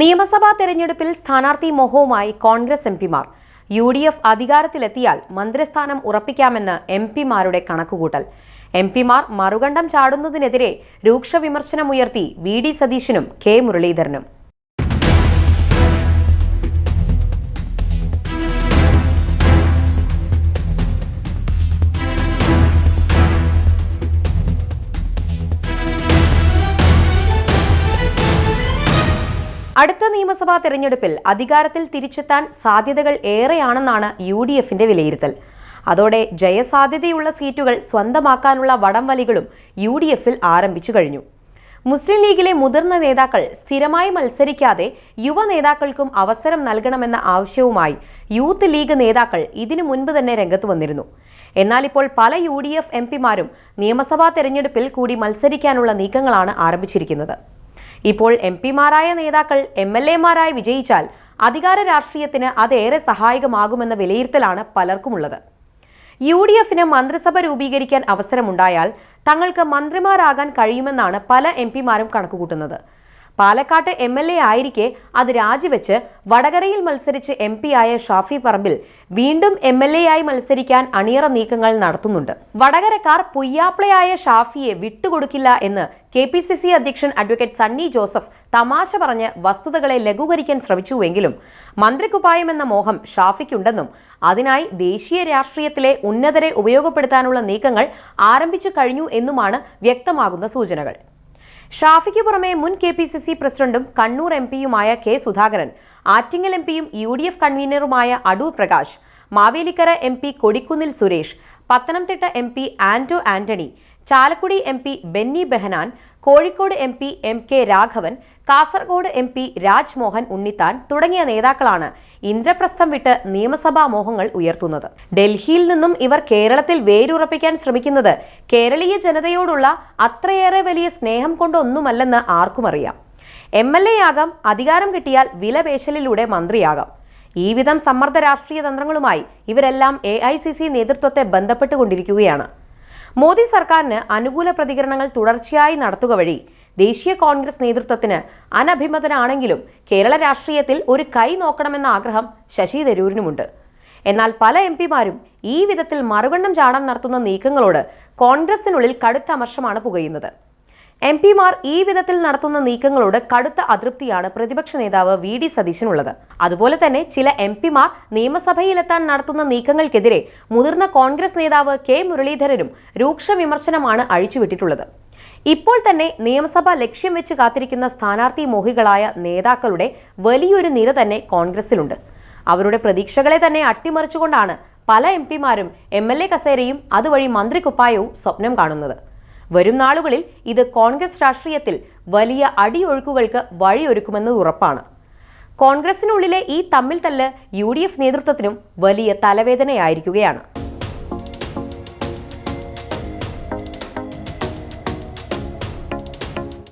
നിയമസഭാ തെരഞ്ഞെടുപ്പിൽ സ്ഥാനാർത്ഥി മോഹവുമായി കോൺഗ്രസ് എം പിമാർ. യു ഡി എഫ് അധികാരത്തിലെത്തിയാൽ മന്ത്രിസ്ഥാനം ഉറപ്പിക്കാമെന്ന് എം പിമാരുടെ കണക്കുകൂട്ടൽ. എം പിമാർ മറുകണ്ഠം ചാടുന്നതിനെതിരെ രൂക്ഷ വിമർശനമുയർത്തി വി ഡി സതീശനും കെ മുരളീധരനും. അടുത്ത നിയമസഭാ തെരഞ്ഞെടുപ്പിൽ അധികാരത്തിൽ തിരിച്ചെത്താൻ സാധ്യതകൾ ഏറെയാണെന്നാണ് യു ഡി എഫിന്റെ വിലയിരുത്തൽ. അതോടെ ജയസാധ്യതയുള്ള സീറ്റുകൾ സ്വന്തമാക്കാനുള്ള വടംവലികളും യു ഡി എഫിൽ ആരംഭിച്ചു കഴിഞ്ഞു. മുസ്ലിം ലീഗിലെ മുതിർന്ന നേതാക്കൾ സ്ഥിരമായി മത്സരിക്കാതെ യുവ നേതാക്കൾക്കും അവസരം നൽകണമെന്ന ആവശ്യവുമായി യൂത്ത് ലീഗ് നേതാക്കൾ ഇതിനു മുൻപ് തന്നെ രംഗത്ത് വന്നിരുന്നു. എന്നാൽ ഇപ്പോൾ പല യു ഡി എഫ് എം പിമാരും നിയമസഭാ തെരഞ്ഞെടുപ്പിൽ കൂടി മത്സരിക്കാനുള്ള നീക്കങ്ങളാണ് ആരംഭിച്ചിരിക്കുന്നത്. ഇപ്പോൾ എം പിമാരായ നേതാക്കൾ എം എൽ എമാരായി വിജയിച്ചാൽ അധികാര രാഷ്ട്രീയത്തിന് അതേറെ സഹായകമാകുമെന്ന വിലയിരുത്തലാണ് പലർക്കുമുള്ളത്. യു ഡി എഫിന് മന്ത്രിസഭ രൂപീകരിക്കാൻ അവസരമുണ്ടായാൽ തങ്ങൾക്ക് മന്ത്രിമാരാകാൻ കഴിയുമെന്നാണ് പല എം പിമാരും കണക്കുകൂട്ടുന്നത്. പാലക്കാട്ട് എം എൽ എ ആയിരിക്കെ അത് രാജിവെച്ച് വടകരയിൽ മത്സരിച്ച് എം പി ആയ ഷാഫി പറമ്പിൽ വീണ്ടും എം എൽ എ ആയി മത്സരിക്കാൻ അണിയറ നീക്കങ്ങൾ നടത്തുന്നുണ്ട്. വടകരക്കാർ പുയ്യാപ്ലയായ ഷാഫിയെ വിട്ടുകൊടുക്കില്ല എന്ന് കെ പി സി സി അധ്യക്ഷൻ അഡ്വക്കേറ്റ് സണ്ണി ജോസഫ് തമാശ പറഞ്ഞ് വസ്തുതകളെ ലഘൂകരിക്കാൻ ശ്രമിച്ചുവെങ്കിലും മന്ത്രിക്കുപ്പായം എന്ന മോഹം ഷാഫിക്കുണ്ടെന്നും അതിനായി ദേശീയ രാഷ്ട്രീയത്തിലെ ഉന്നതരെ ഉപയോഗപ്പെടുത്താനുള്ള നീക്കങ്ങൾ ആരംഭിച്ചു കഴിഞ്ഞു എന്നുമാണ് വ്യക്തമാകുന്ന സൂചനകൾ. ഷാഫിക്ക് പുറമെ മുൻ കെ പി സി സി പ്രസിഡന്റും കണ്ണൂർ എം പിയുമായ കെ സുധാകരൻ ആറ്റിങ്ങൽ എം പിയും U D F കൺവീനറുമായ Adoor Prakash Mavelikkara M P Kodikunnil Suresh Pathanamthitta M P Anto Antony Chalakudy M P Benny Behanan Kozhikode M P M K Raghavan Kasaragod M P Rajmohan Unnithan തുടങ്ങിയ നേതാക്കളാണ് ഇന്ദ്രപ്രസ്ഥം വിട്ട് നിയമസഭാ മോഹങ്ങൾ ഉയർത്തുന്നത്. ഡൽഹിയിൽ നിന്നും ഇവർ കേരളത്തിൽ വേരുറപ്പിക്കാൻ ശ്രമിക്കുന്നത് കേരളീയ ജനതയോടുള്ള അത്രയേറെ വലിയ സ്നേഹം കൊണ്ടൊന്നുമല്ലെന്ന് ആർക്കും അറിയാം. എം എൽ എ ആകാം അധികാരം കിട്ടിയാൽ വിലപേശലിലൂടെ മന്ത്രിയാകാം. ഈ വിധം സമ്മർദ്ദ രാഷ്ട്രീയ തന്ത്രങ്ങളുമായി ഇവരെല്ലാം എ ഐ സി സി നേതൃത്വത്തെ ബന്ധപ്പെട്ടുകൊണ്ടിരിക്കുകയാണ്. മോദി സർക്കാരിന് അനുകൂല പ്രതികരണങ്ങൾ തുടർച്ചയായി നടത്തുക വഴി ദേശീയ കോൺഗ്രസ് നേതൃത്വത്തിന് അനഭിമതനാണെങ്കിലും കേരള രാഷ്ട്രീയത്തിൽ ഒരു കൈ നോക്കണമെന്ന ആഗ്രഹം ശശി തരൂരിനുമുണ്ട്. എന്നാൽ പല എം പിമാരും ഈ വിധത്തിൽ മറുകണ്ണം ചാടാൻ നടത്തുന്ന നീക്കങ്ങളോട് കോൺഗ്രസിനുള്ളിൽ കടുത്ത അമർഷമാണ് പുകയുന്നത്. എം പിമാർ ഈ വിധത്തിൽ നടത്തുന്ന നീക്കങ്ങളോട് കടുത്ത അതൃപ്തിയാണ് പ്രതിപക്ഷ നേതാവ് വി ഡി സതീശനുള്ളത്. അതുപോലെ തന്നെ ചില എം പിമാർ നിയമസഭയിലെത്താൻ നടത്തുന്ന നീക്കങ്ങൾക്കെതിരെ മുതിർന്ന കോൺഗ്രസ് നേതാവ് കെ മുരളീധരനും രൂക്ഷ വിമർശനമാണ് അഴിച്ചുവിട്ടിട്ടുള്ളത്. ഇപ്പോൾ തന്നെ നിയമസഭ ലക്ഷ്യം വെച്ച് കാത്തിരിക്കുന്ന സ്ഥാനാർത്ഥി മോഹികളായ നേതാക്കളുടെ വലിയൊരു നിര തന്നെ കോൺഗ്രസിലുണ്ട്. അവരുടെ പ്രതീക്ഷകളെ തന്നെ അട്ടിമറിച്ചുകൊണ്ടാണ് പല എം പിമാരും എം എൽ എ കസേരയും അതുവഴി മന്ത്രിക്കുപ്പായവും സ്വപ്നം കാണുന്നത്. വരും നാളുകളിൽ ഇത് കോൺഗ്രസ് രാഷ്ട്രീയത്തിൽ വലിയ അടിയൊഴുക്കുകൾക്ക് വഴിയൊരുക്കുമെന്നത് ഉറപ്പാണ്. കോൺഗ്രസിനുള്ളിലെ ഈ തമ്മിൽ തല്ല് യു ഡി എഫ് നേതൃത്വത്തിനും വലിയ തലവേദനയായിരിക്കുകയാണ്.